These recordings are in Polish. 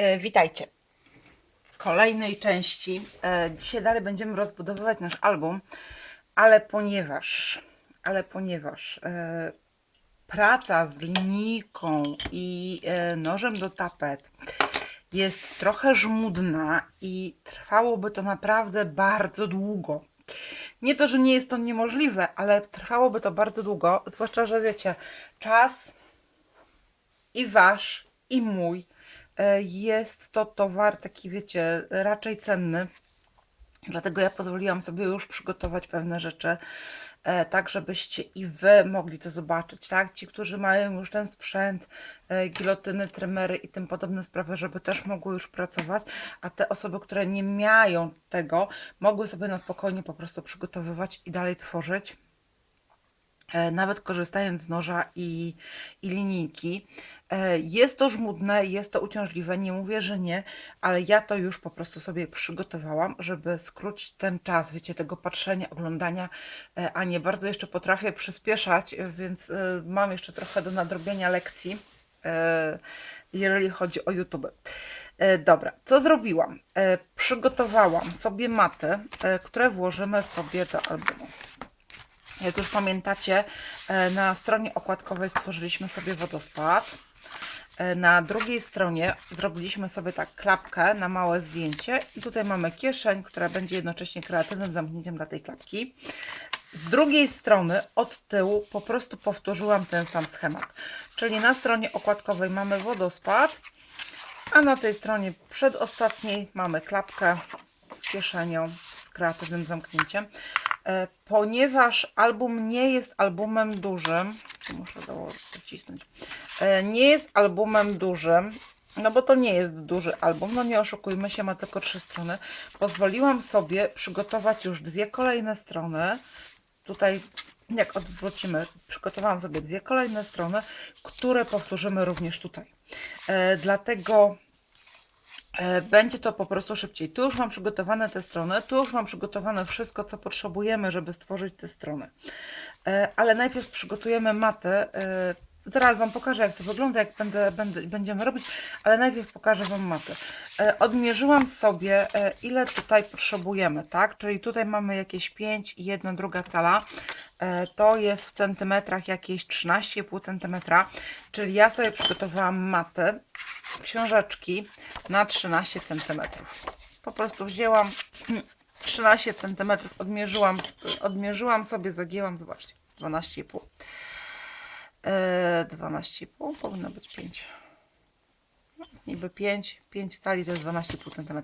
E, Witajcie w kolejnej części. E, Dzisiaj dalej będziemy rozbudowywać nasz album, ale ponieważ, ale ponieważ e, praca z linijką i nożem do tapet jest trochę żmudna i trwałoby to naprawdę bardzo długo. Nie to, że nie jest to niemożliwe, ale trwałoby to bardzo długo, zwłaszcza, że wiecie, czas i wasz, i mój. E, Jest to towar taki, wiecie, raczej cenny. Dlatego ja pozwoliłam sobie już przygotować pewne rzeczy, e, tak żebyście i wy mogli to zobaczyć, tak? Ci, którzy mają już ten sprzęt, e, gilotyny, trymery i tym podobne sprawy, żeby też mogły już pracować, a te osoby, które nie mają tego, mogły sobie na spokojnie po prostu przygotowywać i dalej tworzyć nawet korzystając z noża i, i linijki. E, Jest to żmudne, jest to uciążliwe, nie mówię, że nie, ale ja to już po prostu sobie przygotowałam, żeby skrócić ten czas, wiecie, tego patrzenia, oglądania, e, a nie bardzo jeszcze potrafię przyspieszać, e, więc e, mam jeszcze trochę do nadrobienia lekcji. e, Jeżeli chodzi o YouTube. E, Dobra, co zrobiłam? E, Przygotowałam sobie maty, e, które włożymy sobie do albumu. Jak już pamiętacie, e, na stronie okładkowej stworzyliśmy sobie wodospad. E, Na drugiej stronie zrobiliśmy sobie tak klapkę na małe zdjęcie i tutaj mamy kieszeń, która będzie jednocześnie kreatywnym zamknięciem dla tej klapki. Z drugiej strony od tyłu po prostu powtórzyłam ten sam schemat. Czyli na stronie okładkowej mamy wodospad, a na tej stronie przedostatniej mamy klapkę z kieszenią, z kreatywnym zamknięciem. E, Ponieważ album nie jest albumem dużym, muszę dołożyć, docisnąć, E, nie jest albumem dużym, no bo to nie jest duży album, no nie oszukujmy się, ma tylko trzy strony. Pozwoliłam sobie przygotować już dwie kolejne strony. Tutaj, jak odwrócimy, przygotowałam sobie dwie kolejne strony, które powtórzymy również tutaj. E, dlatego Będzie to po prostu szybciej. Tu już mam przygotowane te strony, tu już mam przygotowane wszystko, co potrzebujemy, żeby stworzyć te strony. E, Ale najpierw przygotujemy matę. Zaraz Wam pokażę, jak to wygląda, jak będę, będę, będziemy robić, ale najpierw pokażę Wam matę. E, Odmierzyłam sobie, e, ile tutaj potrzebujemy, tak? Czyli tutaj mamy jakieś 5 i 1 druga cala. E, To jest w centymetrach jakieś 13,5 centymetra, czyli ja sobie przygotowałam matę książeczki na 13 cm. Po prostu wzięłam 13 cm, odmierzyłam, odmierzyłam sobie, zagięłam, zobaczcie, 12,5. Eee, 12,5 powinno być 5. No, Niby 5, 5 cali to jest 12,5 cm.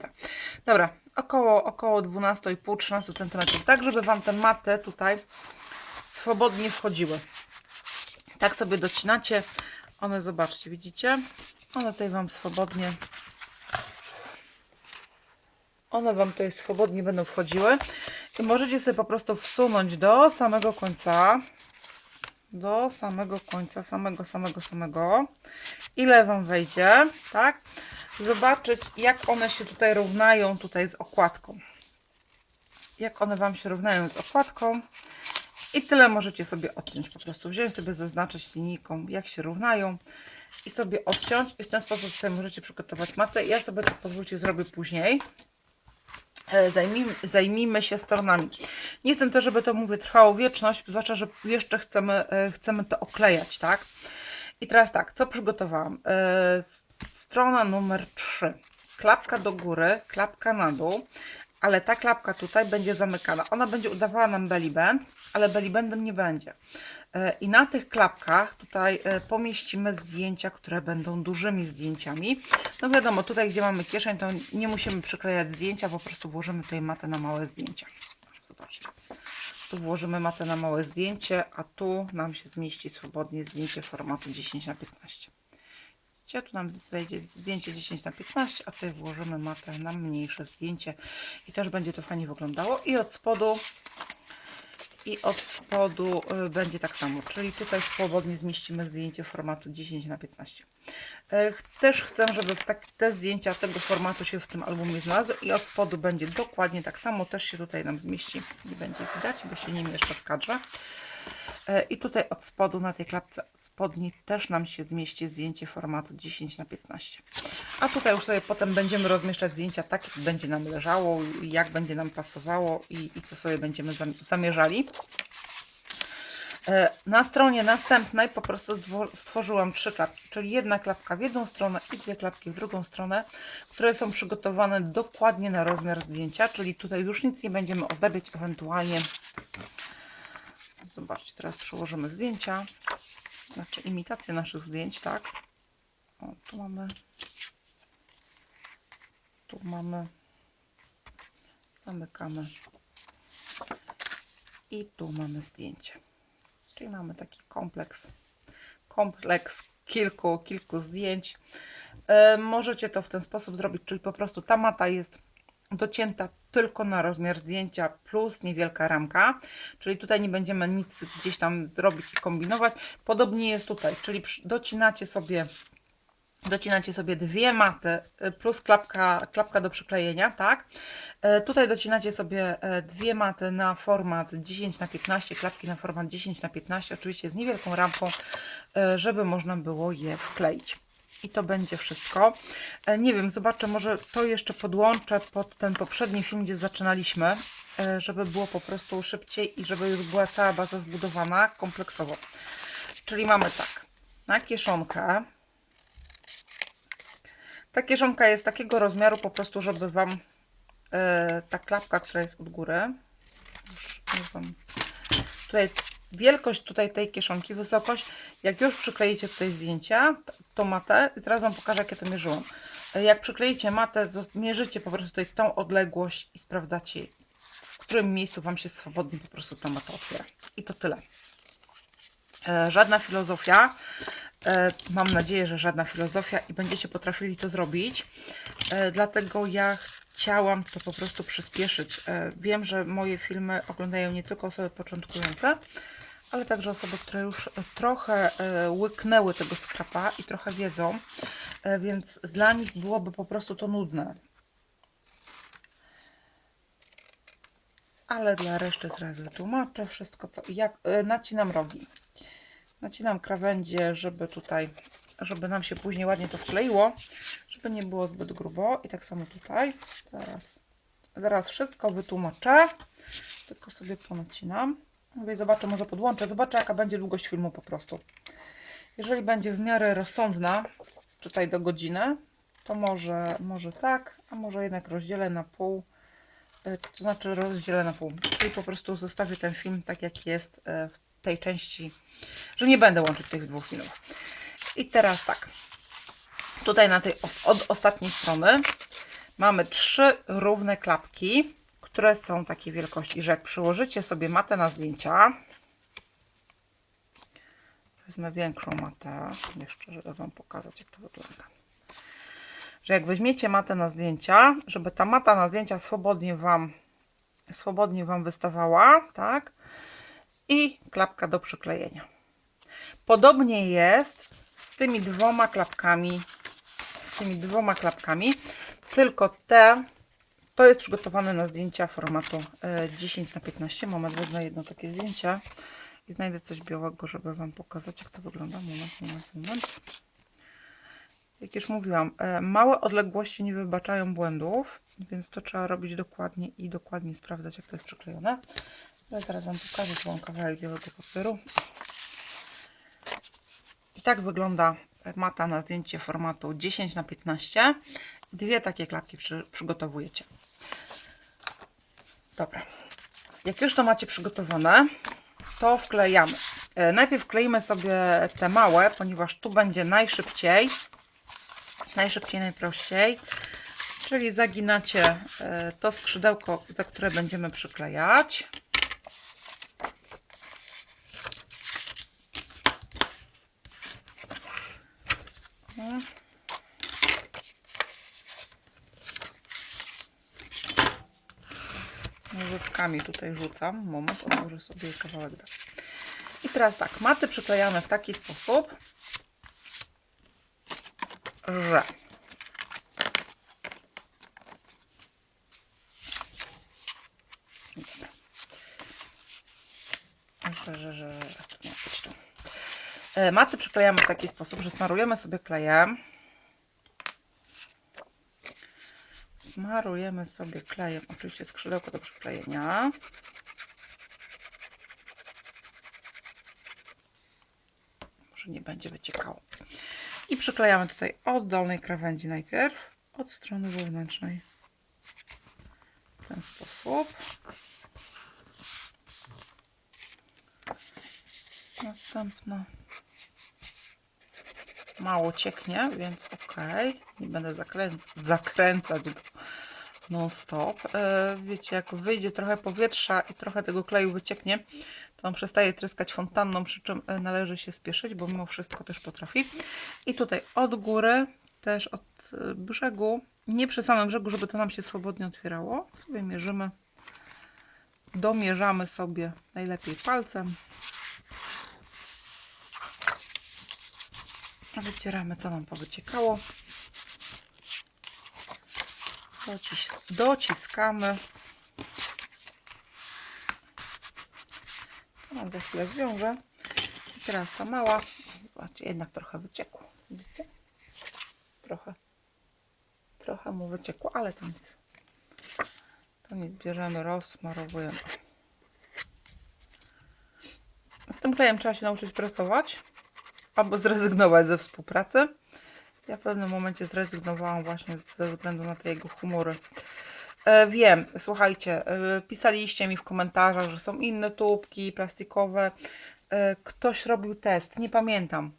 Dobra, około, około 12,5-13 cm, tak żeby Wam te maty tutaj swobodnie wchodziły. Tak sobie docinacie. One, zobaczcie, widzicie? One tutaj Wam swobodnie one Wam tutaj swobodnie będą wchodziły i możecie sobie po prostu wsunąć do samego końca do samego końca, samego, samego, samego ile Wam wejdzie, tak? Zobaczyć jak one się tutaj równają tutaj z okładką jak one Wam się równają z okładką i tyle możecie sobie odciąć po prostu. Wziąć sobie, zaznaczyć linijką, jak się równają i sobie odciąć i w ten sposób sobie możecie przygotować matę. Ja sobie to pozwólcie zrobię później. E, Zajmijmy, zajmijmy się stronami. Nie jestem też, żeby to mówię trwało wieczność, zwłaszcza, że jeszcze chcemy, e, chcemy to oklejać, tak? I teraz tak, co przygotowałam? E, Strona numer 3. Klapka do góry, klapka na dół, ale ta klapka tutaj będzie zamykana. Ona będzie udawała nam belly band, ale belly bandem nie będzie. E, I na tych klapkach tutaj e, pomieścimy zdjęcia, które będą dużymi zdjęciami. No wiadomo, tutaj gdzie mamy kieszeń, to nie musimy przyklejać zdjęcia, po prostu włożymy tutaj matę na małe zdjęcia. Zobaczcie. Tu włożymy matę na małe zdjęcie, a tu nam się zmieści swobodnie zdjęcie formatu 10 na 15 Widzicie, tu nam wejdzie zdjęcie 10 na 15 a tutaj włożymy matę na mniejsze zdjęcie i też będzie to fajnie wyglądało. I od spodu i od spodu y, będzie tak samo, czyli tutaj swobodnie zmieścimy zdjęcie formatu 10 na 15 E, Też chcę, żeby tak, te zdjęcia tego formatu się w tym albumie znalazły i od spodu będzie dokładnie tak samo, też się tutaj nam zmieści, nie będzie widać, bo się nie mieszczę w kadrze. I tutaj od spodu na tej klapce spodniej też nam się zmieści zdjęcie formatu 10 na 15 A tutaj już sobie potem będziemy rozmieszczać zdjęcia tak, jak będzie nam leżało, jak będzie nam pasowało i, i co sobie będziemy zam- zamierzali. E, Na stronie następnej po prostu stworzyłam trzy klapki, czyli jedna klapka w jedną stronę i dwie klapki w drugą stronę, które są przygotowane dokładnie na rozmiar zdjęcia, czyli tutaj już nic nie będziemy ozdabiać, ewentualnie zobaczcie, teraz przełożymy zdjęcia, znaczy imitację naszych zdjęć, tak? O, tu mamy tu mamy zamykamy i tu mamy zdjęcie. Czyli mamy taki kompleks, kompleks kilku, kilku zdjęć. E, możecie to w ten sposób zrobić, czyli po prostu ta mata jest docięta tylko na rozmiar zdjęcia plus niewielka ramka, czyli tutaj nie będziemy nic gdzieś tam zrobić i kombinować. Podobnie jest tutaj, czyli docinacie sobie docinacie sobie dwie maty y, plus klapka, klapka do przyklejenia, tak? E, Tutaj docinacie sobie e, dwie maty na format 10 na 15 klapki na format 10 na 15 oczywiście z niewielką ramką, e, żeby można było je wkleić. I to będzie wszystko. Nie wiem, zobaczę, może to jeszcze podłączę pod ten poprzedni film, gdzie zaczynaliśmy, żeby było po prostu szybciej i żeby już była cała baza zbudowana kompleksowo. Czyli mamy tak, na kieszonkę, ta kieszonka jest takiego rozmiaru po prostu, żeby Wam e, ta klapka, która jest od góry, tutaj wielkość tutaj tej kieszonki, wysokość, jak już przykleicie tutaj zdjęcia, t- tą matę, zaraz Wam pokażę, jak ja to mierzyłam. E, Jak przykleicie matę, mierzycie po prostu tutaj tą odległość i sprawdzacie, w którym miejscu Wam się swobodnie po prostu ta mata otwiera. I to tyle. E, żadna filozofia. E, mam nadzieję, że żadna filozofia i będziecie potrafili to zrobić. E, dlatego ja chciałam to po prostu przyspieszyć. E, wiem, że moje filmy oglądają nie tylko osoby początkujące, ale także osoby, które już trochę łyknęły tego skrapa i trochę wiedzą, więc dla nich byłoby po prostu to nudne. Ale dla reszty zaraz wytłumaczę wszystko, co jak. Nacinam rogi. Nacinam krawędzie, żeby tutaj, żeby nam się później ładnie to wkleiło, żeby nie było zbyt grubo. I tak samo tutaj. Zaraz, zaraz wszystko wytłumaczę. Tylko sobie ponacinam. Mówię, zobaczę, może podłączę. Zobaczę, jaka będzie długość filmu po prostu. Jeżeli będzie w miarę rozsądna, tutaj do godziny, to może, może tak, a może jednak rozdzielę na pół. E, To znaczy rozdzielę na pół. Czyli po prostu zostawię ten film tak, jak jest w tej części, że nie będę łączyć tych dwóch filmów. I teraz tak. Tutaj na tej od ostatniej strony mamy trzy równe klapki, które są takiej wielkości, że jak przyłożycie sobie matę na zdjęcia, wezmę większą matę jeszcze, żeby Wam pokazać, jak to wygląda że jak weźmiecie matę na zdjęcia, żeby ta mata na zdjęcia swobodnie Wam, swobodnie wam wystawała, tak? I klapka do przyklejenia. Podobnie jest z tymi dwoma klapkami, z tymi dwoma klapkami, tylko te, to jest przygotowane na zdjęcia formatu e, 10 na 15 Moment, wezmę jedno takie zdjęcie i znajdę coś białego, żeby Wam pokazać, jak to wygląda. Moment, moment, moment. Jak już mówiłam, e, małe odległości nie wybaczają błędów, więc to trzeba robić dokładnie i dokładnie sprawdzać, jak to jest przyklejone. Ale zaraz Wam pokażę, co mam kawałek białego papieru. I tak wygląda mata na zdjęcie formatu 10 na 15 Dwie takie klapki przy, przygotowujecie. Dobra. Jak już to macie przygotowane, to wklejamy. E, Najpierw wkleimy sobie te małe, ponieważ tu będzie najszybciej najszybciej, najprościej. Czyli zaginacie e, to skrzydełko, za które będziemy przyklejać. O. Nożyczkami tutaj rzucam. Moment, odłożę sobie kawałek dalej. I teraz tak, maty przyklejamy w taki sposób, że że, że, że. E, Maty przyklejamy w taki sposób, że smarujemy sobie klejem. Smarujemy sobie klejem, oczywiście skrzydełko do przyklejenia. Może nie będzie wyciekało. I przyklejamy tutaj od dolnej krawędzi najpierw, od strony wewnętrznej. W ten sposób. Następna. Mało cieknie, więc ok. Nie będę zakręc zakręcać go non stop. E, wiecie, jak wyjdzie trochę powietrza i trochę tego kleju wycieknie, to on przestaje tryskać fontanną, przy czym e, należy się spieszyć, bo mimo wszystko też potrafi. I tutaj od góry, też od e, brzegu, nie przy samym brzegu, żeby to nam się swobodnie otwierało, sobie mierzymy. Domierzamy sobie najlepiej palcem. Wycieramy, co nam powyciekało. Docis dociskamy. To za chwilę zwiążę. I teraz ta mała. Zobaczcie, jednak trochę wyciekło. Widzicie? Trochę. Trochę mu wyciekło, ale to nic. To nic. Bierzemy, rozsmarowujemy. Z tym klejem trzeba się nauczyć pracować albo zrezygnować ze współpracy. Ja w pewnym momencie zrezygnowałam właśnie ze względu na te jego humory. E, wiem, słuchajcie, e, pisaliście mi w komentarzach, że są inne tubki plastikowe. E, ktoś robił test, nie pamiętam.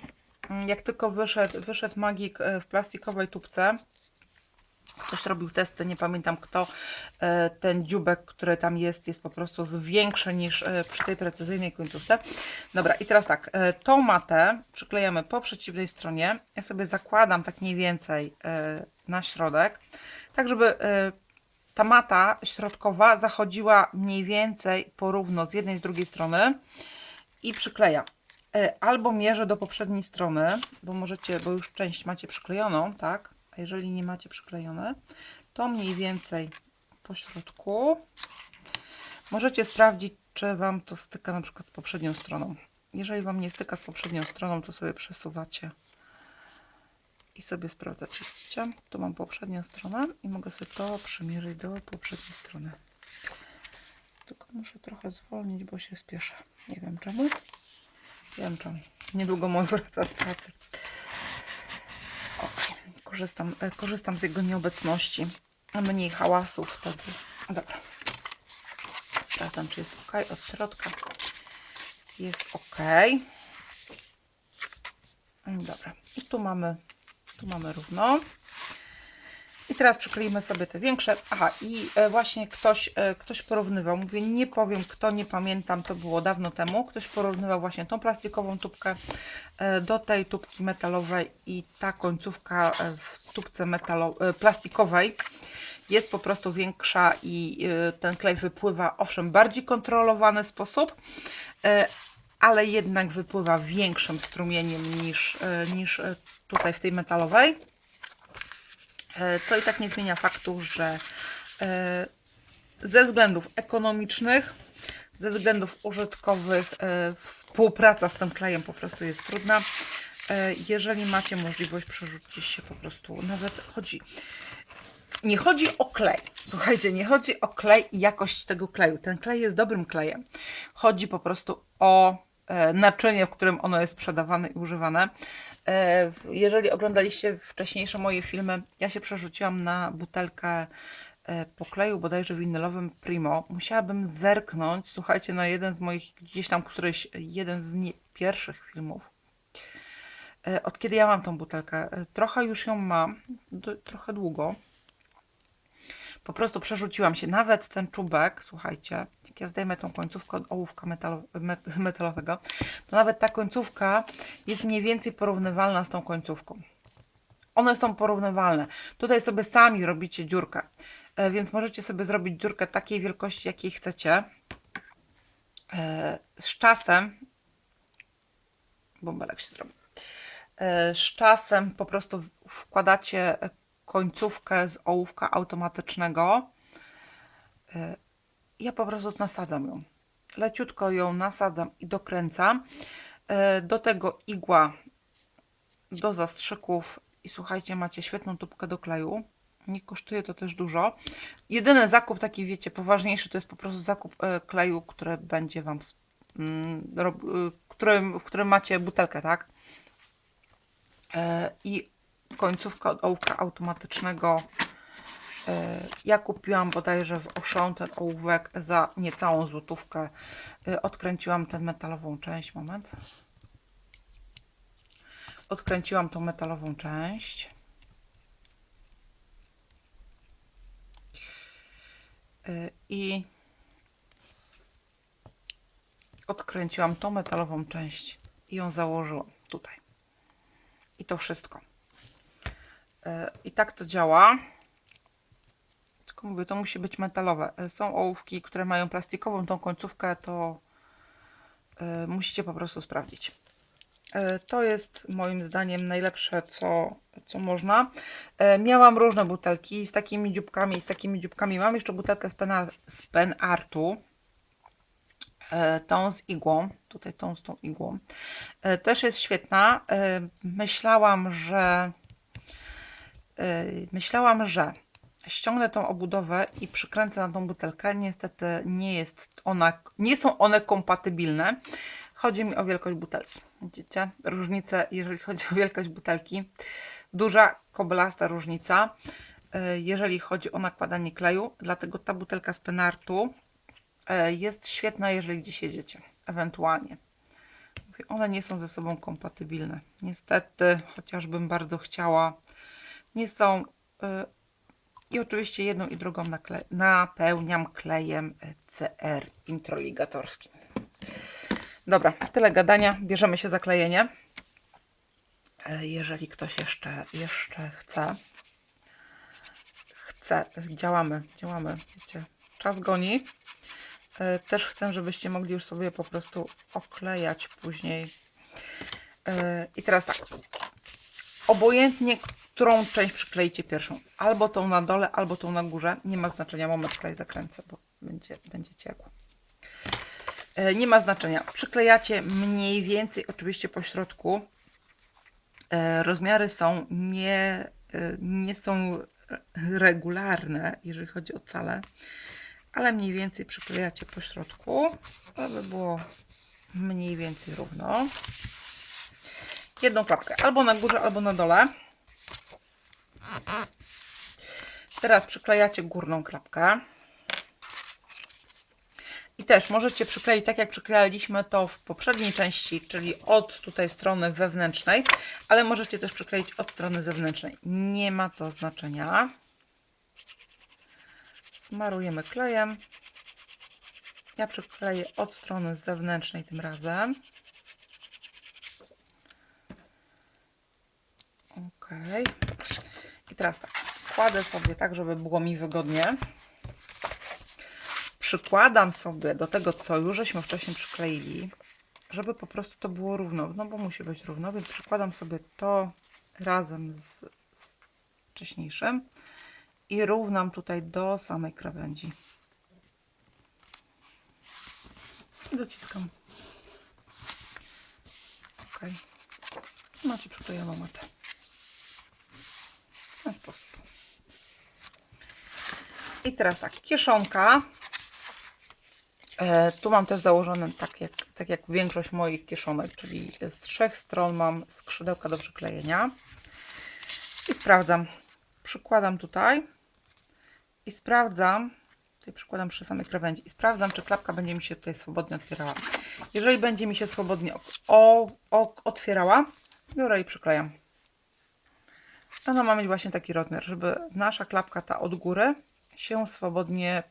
Mm, Jak tylko wyszedł, wyszedł magik w plastikowej tubce, Ktoś robił testy, nie pamiętam kto. E, Ten dziubek, który tam jest, jest po prostu większy niż e, przy tej precyzyjnej końcówce. Dobra, i teraz tak, e, tą matę przyklejamy po przeciwnej stronie. Ja sobie zakładam tak mniej więcej na środek, tak żeby ta mata środkowa zachodziła mniej więcej porówno z jednej z drugiej strony i przyklejam. E, Albo mierzę do poprzedniej strony, bo możecie, bo już część macie przyklejoną, tak? Jeżeli nie macie przyklejone, to mniej więcej po środku. Możecie sprawdzić, czy Wam to styka na przykład z poprzednią stroną. Jeżeli Wam nie styka z poprzednią stroną, to sobie przesuwacie i sobie sprawdzacie. Widzicie? Tu mam poprzednią stronę i mogę sobie to przymierzyć do poprzedniej strony. Tylko muszę trochę zwolnić, bo się spieszę. Nie wiem czemu. Wiem czemu. Niedługo mój wraca z pracy. Korzystam, e, korzystam z jego nieobecności. Mniej hałasu wtedy. Dobra. Sprawdzam, czy jest ok. Od środka jest ok. Dobra. I tu mamy, tu mamy równo. Teraz przykleimy sobie te większe. Aha, i e, właśnie ktoś, e, ktoś porównywał. Mówię, nie powiem kto, nie pamiętam, to było dawno temu. Ktoś porównywał właśnie tą plastikową tubkę e, do tej tubki metalowej i ta końcówka w tubce metalo, plastikowej jest po prostu większa i ten klej wypływa, owszem, bardziej kontrolowany sposób, ale jednak wypływa większym strumieniem niż, niż tutaj w tej metalowej. E, Co i tak nie zmienia faktu, że e, ze względów ekonomicznych, ze względów użytkowych e, współpraca z tym klejem po prostu jest trudna. Jeżeli macie możliwość, przerzucić się po prostu, nawet chodzi. Nie chodzi o klej. Słuchajcie, nie chodzi o klej i jakość tego kleju. Ten klej jest dobrym klejem. Chodzi po prostu o naczynie, w którym ono jest sprzedawane i używane. E, Jeżeli oglądaliście wcześniejsze moje filmy, ja się przerzuciłam na butelkę e, po kleju bodajże winylowym Primo. Musiałabym zerknąć, słuchajcie, na jeden z moich gdzieś tam któryś, jeden z nie, pierwszych filmów. E, Od kiedy ja mam tą butelkę? Trochę już ją mam, do, trochę długo. Po prostu przerzuciłam się. Nawet ten czubek, słuchajcie, jak ja zdejmę tą końcówkę od ołówka metalo, met, metalowego, to nawet ta końcówka jest mniej więcej porównywalna z tą końcówką. One są porównywalne. Tutaj sobie sami robicie dziurkę, e, więc możecie sobie zrobić dziurkę takiej wielkości, jakiej chcecie. E, Z czasem, bąbelek się zrobi. E, Z czasem po prostu wkładacie końcówkę z ołówka automatycznego. E, Ja po prostu nasadzam ją. Leciutko ją nasadzam i dokręcam. E, Do tego igła do zastrzyków i słuchajcie, macie świetną tubkę do kleju. Nie kosztuje to też dużo. Jedyny zakup taki, wiecie, poważniejszy to jest po prostu zakup e, kleju, który będzie Wam, mm, y, którym, w którym macie butelkę, tak? I końcówka od ołówka automatycznego. E, Ja kupiłam bodajże w Auchan ten ołówek za niecałą złotówkę. E, Odkręciłam tę metalową część. Moment. Odkręciłam tą metalową część. Y, I odkręciłam tą metalową część i ją założyłam tutaj. I to wszystko. Y, I tak to działa. Tylko mówię, to musi być metalowe. Y, Są ołówki, które mają plastikową tą końcówkę, to y, musicie po prostu sprawdzić. E, To jest moim zdaniem najlepsze, co, co można. E, Miałam różne butelki z takimi dzióbkami, z takimi dzióbkami. Mam jeszcze butelkę z, pena, z pen artu. E, Tą z igłą, tutaj tą z tą igłą. E, Też jest świetna. E, Myślałam, że e, myślałam, że ściągnę tą obudowę i przykręcę na tą butelkę. Niestety nie jest ona, nie są one kompatybilne. Chodzi mi o wielkość butelki. Widzicie? Różnice, jeżeli chodzi o wielkość butelki. Duża, koblasta różnica, e, jeżeli chodzi o nakładanie kleju. Dlatego ta butelka z penartu e, jest świetna, jeżeli gdzieś jedziecie. Ewentualnie. One nie są ze sobą kompatybilne. Niestety, chociażbym bardzo chciała, nie są. e, I oczywiście jedną i drugą nakle- napełniam klejem e, CR introligatorskim. Dobra, tyle gadania. Bierzemy się za klejenie. E, Jeżeli ktoś jeszcze, jeszcze chce, chce, działamy, działamy, wiecie, czas goni. E, Też chcę, żebyście mogli już sobie po prostu oklejać później. E, I teraz tak, obojętnie którą część przykleicie pierwszą, albo tą na dole, albo tą na górze, nie ma znaczenia, moment klej zakręcę, bo będzie, będzie ciekło. E, Nie ma znaczenia. Przyklejacie mniej więcej, oczywiście po środku. E, Rozmiary są nie, e, nie są regularne, jeżeli chodzi o cale, ale mniej więcej przyklejacie po środku, aby było mniej więcej równo. Jedną klapkę, albo na górze, albo na dole. Teraz przyklejacie górną klapkę. I też możecie przykleić tak jak przyklejaliśmy to w poprzedniej części, czyli od tutaj strony wewnętrznej, ale możecie też przykleić od strony zewnętrznej. Nie ma to znaczenia. Smarujemy klejem. Ja przykleję od strony zewnętrznej tym razem. Ok. I teraz tak, kładę sobie tak, żeby było mi wygodnie przykładam sobie do tego, co już żeśmy wcześniej przykleili, żeby po prostu to było równo, no bo musi być równo, więc przykładam sobie to razem z, z wcześniejszym i równam tutaj do samej krawędzi. I dociskam. Ok. Macie przyklejoną matę. Ten sposób. I teraz tak, kieszonka. E, tu mam też założone tak jak, tak jak większość moich kieszonek, czyli z trzech stron mam skrzydełka do przyklejenia. I sprawdzam. Przykładam tutaj i sprawdzam, tutaj przykładam przy samej krawędzi i sprawdzam, czy klapka będzie mi się tutaj swobodnie otwierała. Jeżeli będzie mi się swobodnie o, o, otwierała, biorę i przyklejam. Ona ma mieć właśnie taki rozmiar, żeby nasza klapka ta od góry się swobodnie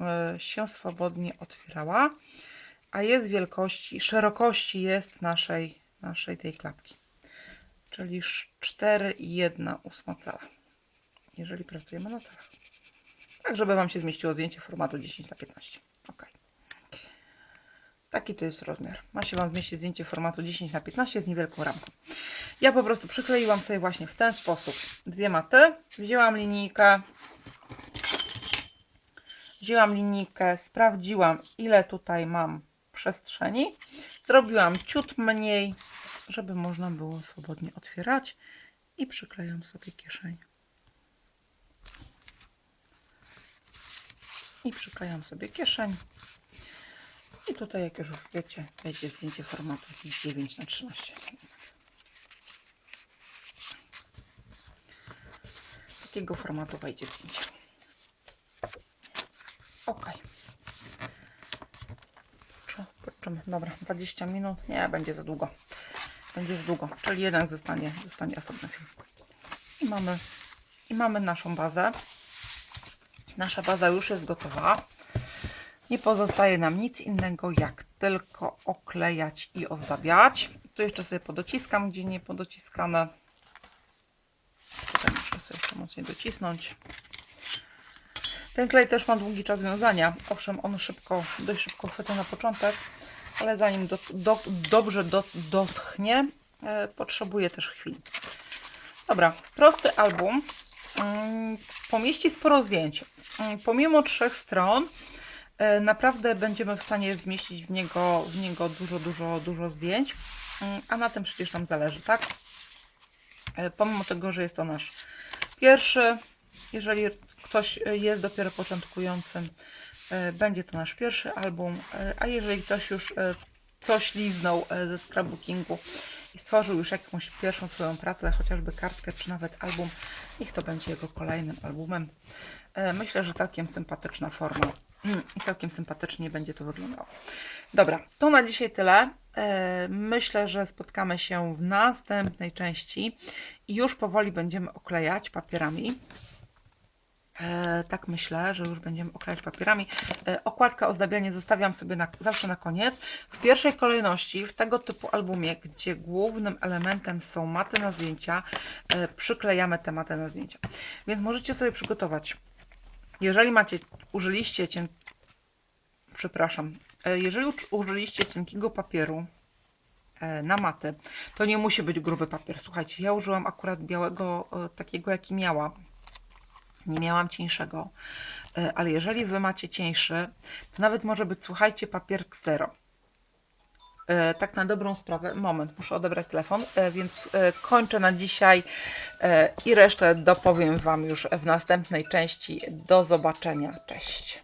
e, się swobodnie otwierała, a jest wielkości, szerokości jest naszej, naszej tej klapki, czyli 4,1 cala, jeżeli pracujemy na calach. Tak, żeby Wam się zmieściło zdjęcie formatu 10 na 15 Ok. Taki to jest rozmiar. Ma się Wam zmieścić zdjęcie formatu 10 na 15 z niewielką ramką. Ja po prostu przykleiłam sobie właśnie w ten sposób dwie maty. Wzięłam linijkę, wzięłam linijkę, sprawdziłam ile tutaj mam przestrzeni. Zrobiłam ciut mniej, żeby można było swobodnie otwierać i przyklejam sobie kieszeń. I przyklejam sobie kieszeń. I tutaj, jak już wiecie, będzie zdjęcie formatu 9 na 13 Takiego formatu wejdzie zdjęcie. Ok. Patrzymy. Dobra, 20 minut. Nie, będzie za długo. Będzie za długo. Czyli jeden zostanie, zostanie osobny film. I mamy, I mamy naszą bazę. Nasza baza już jest gotowa. Nie pozostaje nam nic innego, jak tylko oklejać i ozdabiać. Tu jeszcze sobie podociskam, gdzie nie podociskane. Tutaj muszę sobie jeszcze mocniej docisnąć. Ten klej też ma długi czas wiązania. Owszem, on szybko, dość szybko chwyta na początek, ale zanim do, do, dobrze do, doschnie, e, potrzebuje też chwili. Dobra, prosty album. Mm, pomieści sporo zdjęć. Mm, pomimo trzech stron, naprawdę będziemy w stanie zmieścić w niego, w niego dużo, dużo, dużo zdjęć. Mm, a na tym przecież nam zależy, tak? E, pomimo tego, że jest to nasz pierwszy, jeżeli ktoś e, jest dopiero początkującym, e, będzie to nasz pierwszy album, e, a jeżeli ktoś już e, coś liznął e, ze scrapbookingu i stworzył już jakąś pierwszą swoją pracę, chociażby kartkę czy nawet album, niech to będzie jego kolejnym albumem. E, Myślę, że całkiem sympatyczna forma i całkiem sympatycznie będzie to wyglądało. Dobra, to na dzisiaj tyle. E, Myślę, że spotkamy się w następnej części i już powoli będziemy oklejać papierami. E, tak myślę, że już będziemy oklejać papierami. E, okładka, ozdabianie zostawiam sobie na, zawsze na koniec. W pierwszej kolejności w tego typu albumie, gdzie głównym elementem są maty na zdjęcia, przyklejamy te maty na zdjęcia. Więc możecie sobie przygotować. Jeżeli macie, użyliście cień, przepraszam, e, jeżeli użyliście cienkiego papieru, e, na maty, to nie musi być gruby papier. Słuchajcie, ja użyłam akurat białego, e, takiego jaki miała. Nie miałam cieńszego, ale jeżeli Wy macie cieńszy, to nawet może być, słuchajcie, papier ksero. E, Tak na dobrą sprawę, moment, muszę odebrać telefon, e, więc e, kończę na dzisiaj i resztę dopowiem Wam już w następnej części. Do zobaczenia, cześć.